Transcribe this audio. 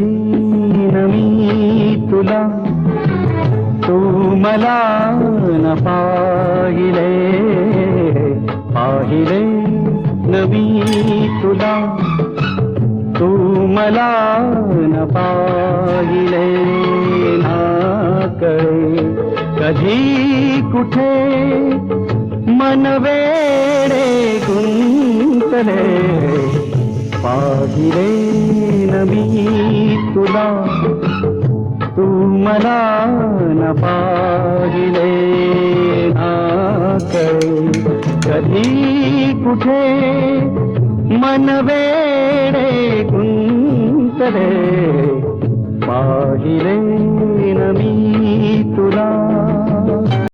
म्हणले मी तुला तू मला न पाहिले पाहिले नवी तुला तू मला न पाहिले ना कळे कधी कुठे मन वेडे गुंतले पाहिले मी तुला तू मला न पाहिले ना कधी कुठे मन वेडे गुंतले पाहिले न मी।